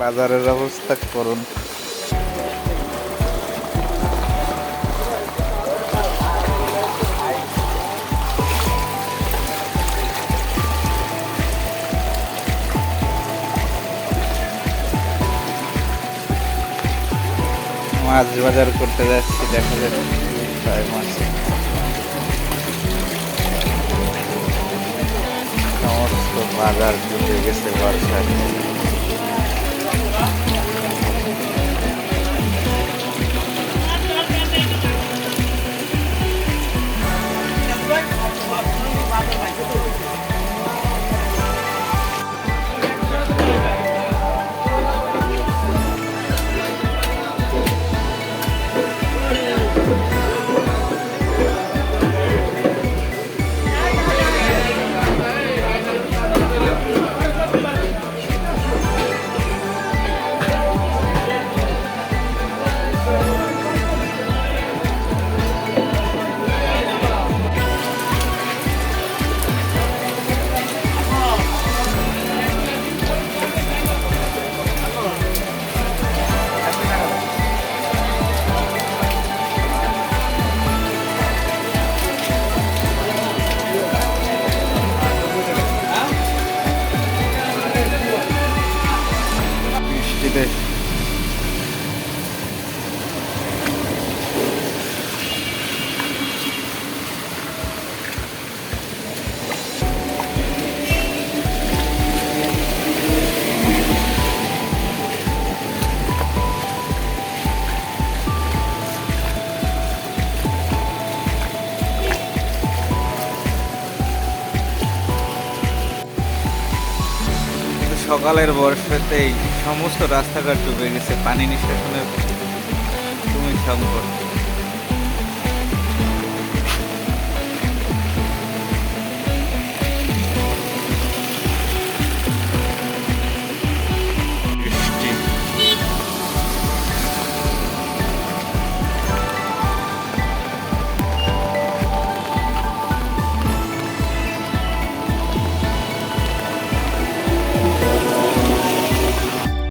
বাজারের অবস্থা করুন। মাছ বাজার করতে যাচ্ছি, দেখা যাচ্ছে মাছ। সমস্ত বাজার ডুবে গেছে বর্ষায় 对。সকালের বর্ষাতেই সমস্ত রাস্তাঘাট ডুবে গেছে পানি নিষ্কাশনের তুমি সংকট